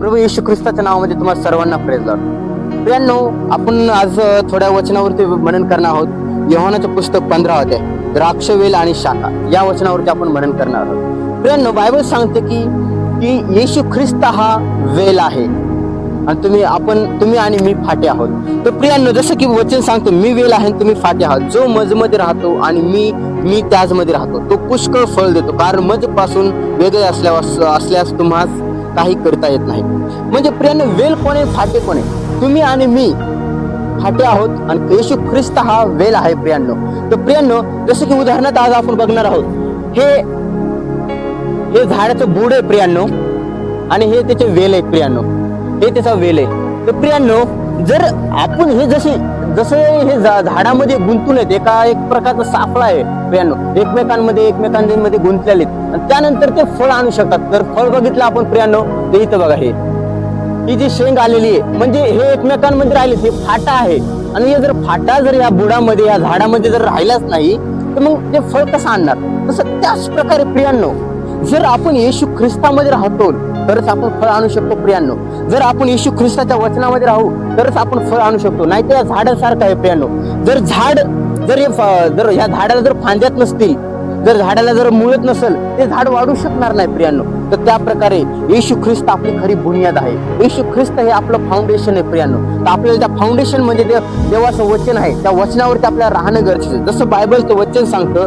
प्रभू येशू ख्रिस्ताच्या नावामध्ये तुम्हाला सर्वांना प्रेज प्रियांनो आपण आज थोड्या वचनावरती मनन करणार आहोत. यहोनाचं पुस्तक पंधरा होते द्राक्षवेल आणि शाखा. या वचनावरती आपण मनन करणार आहोत. प्रियांनो बायबल सांगते की की येशू ख्रिस्त हा वेल आहे. आणि तुम्ही आपण तुम्ही आणि मी फाटे आहोत. तर प्रियांनो जसं की वचन सांगतो मी वेल आहे तुम्ही फाटे आहात. जो मजमध्ये राहतो आणि मी मी त्याजमध्ये राहतो. तो पुष्कळ फळ देतो. कारण मजपासून वेगळे असल्यास असल्यास तुम्हाला काही करता येत नाही. म्हणजे प्रियांनो वेल कोण आहे फाटे कोण? आहे तुम्ही आणि मी फाटे आहोत आणि येशू ख्रिस्त हा वेल आहे प्रियांनो. तर प्रियांनो जसं की उदाहरणार्थ आज आपण बघणार आहोत हे हे झाडाचं बुड आहे प्रियांनो आणि हे त्याचे वेल आहे प्रियांनो. हे त्याचा वेल आहे. तर प्रियांनो जर आपण हे जसे जसे हे झाडामध्ये गुंतून आहेत एका एक प्रकारचा सापळा आहे प्रियांनो एकमेकांमध्ये एकमेकांमध्ये गुंतलेले आणि त्यानंतर ते फळ आणू शकतात. तर फळ बघितलं आपण प्रियांनो ते इथं बघा हे. ही जी शेंग आलेली आहे म्हणजे हे एकमेकांमध्ये राहिले हे फाटा आहे. आणि हे जर फाटा जर या बुडामध्ये या झाडामध्ये जर राहिलाच नाही तर मग ते फळ कसं आणणार? तसं त्याच प्रकारे प्रियांनो जर आपण येशू ख्रिस्तामध्ये राहतो तरच आपण फळ आणू शकतो प्रियांनो. जर आपण येशू ख्रिस्ताच्या वचनामध्ये राहू तरच आपण फळ आणू शकतो. नाही तर या झाडासारखं आहे प्रियांनो. जर झाड जर हे फ- जर या झाडाला जर फांद्यात नसतील जर झाडाला जर मुळत नसेल ते झाड वाढू शकणार नाही प्रियांनो. तर त्या प्रकारे येशू ख्रिस्त आपली खरी बुनियाद आहे. येशू ख्रिस्त हे आपलं फाउंडेशन आहे प्रियांनो. तर आपल्याला त्या फाउंडेशन म्हणजे ते देवाचं वचन आहे त्या वचनावरती आपल्याला राहणं गरजेचं जसं बायबलचं वचन सांगतं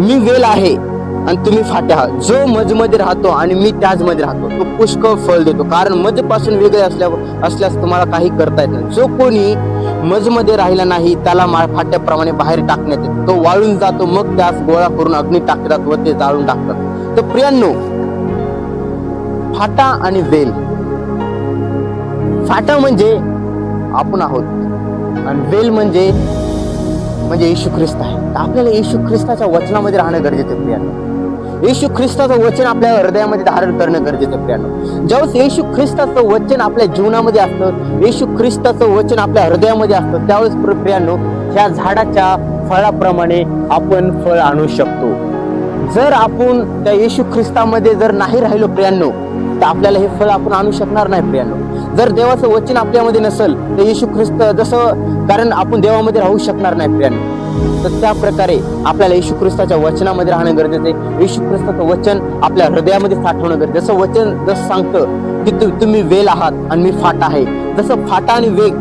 मी वेल आहे आणि तुम्ही फाटे आहात जो मजमध्ये राहतो आणि मी त्याचमध्ये राहतो. तो पुष्कळ फळ देतो. कारण मजपासून वेगळे असल्या असल्यास तुम्हाला काही करता येत नाही. जो कोणी मजमध्ये राहिला नाही त्याला फाट्याप्रमाणे बाहेर टाकण्यात येतो. तो वाळून जातो मग त्यास गोळा करून अग्नी टाकतात व ते जाळून टाकतात. तर प्रियांनो फाटा आणि वेल. फाटा म्हणजे आपण आहोत. आणि वेल म्हणजे म्हणजे येशू ख्रिस्त आहे. आपल्याला येशू ख्रिस्ताच्या वचनामध्ये राहणं गरजेचं आहे प्रियांनो. येशू ख्रिस्ताचं वचन आपल्या हृदयामध्ये धारण करणं गरजेचं प्रियानो प्रियांनो. ज्यावेळेस येशू ख्रिस्ताचं वचन आपल्या जीवनामध्ये असतं येशू ख्रिस्ताचं वचन आपल्या हृदयामध्ये असतं त्यावेळेस प्रियानो प्रियांनो ह्या झाडाच्या फळाप्रमाणे आपण फळ आणू शकतो. जर आपण त्या येशू ख्रिस्तामध्ये जर नाही राहिलो प्रियांनो तर आपल्याला हे फळ आपण आणू शकणार नाही प्रियांनो. जर देवाचं वचन आपल्यामध्ये नसेल तर येशू ख्रिस्त जसं कारण आपण देवामध्ये राहू शकणार नाही प्रियांनो. तर त्या प्रकारे आपल्याला येशू ख्रिस्ताच्या वचनामध्ये राहणं गरजेचं आहे. येशू ख्रिस्ताचं वचन आपल्या हृदयामध्ये साठवणं गरजेचं जसं वचन जसं सांगतं की तु- तुम्ही वेल आहात आणि मी फाटा आहे. जसं फाटा आणि वेग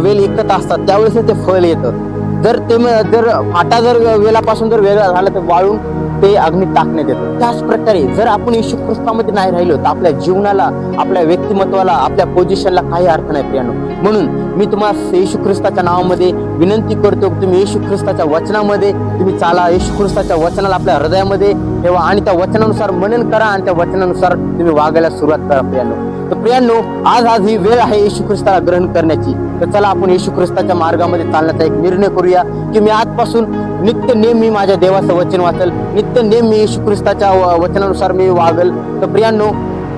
वेल एकत्र असतात त्यावेळेस ते फळ येतं. जर ते जर फाटा जर वेलापासून जर वेगळा झाला तर वाळून ते अग्नीत टाकण्यात येतं. त्याच प्रकारे जर आपण येशू ख्रिस्तामध्ये नाही राहिलो तर आपल्या जीवनाला आपल्या व्यक्तिमत्वाला आपल्या पोझिशनला काही अर्थ नाही प्रियानो. म्हणून मी तुम्हाला येशू ख्रिस्ताच्या नावामध्ये विनंती करतो तुम्ही येशू ख्रिस्ताच्या वचनामध्ये तुम्ही चाला येशू ख्रिस्ताच्या वचनाला आपल्या हृदयामध्ये ठेवा आणि त्या वचनानुसार मनन करा आणि त्या वचनानुसार तुम्ही वागायला सुरुवात करा प्रियानो. तर प्रियांनो आज आज ही वेळ आहे येशू ख्रिस्ताला ग्रहण करण्याची. तर चला आपण येशू ख्रिस्ताच्या मार्गामध्ये चालण्याचा एक निर्णय करूया की मी आजपासून नित्य नेहमी माझ्या देवाचं वचन वाचल. नित्य नेहमी येशू ख्रिस्ताच्या व- वचनानुसार मी वागल. तर प्रियांनो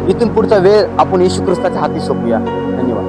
इथून पुढचा वेळ आपण येशू ख्रिस्ताच्या हाती सोपूया. धन्यवाद.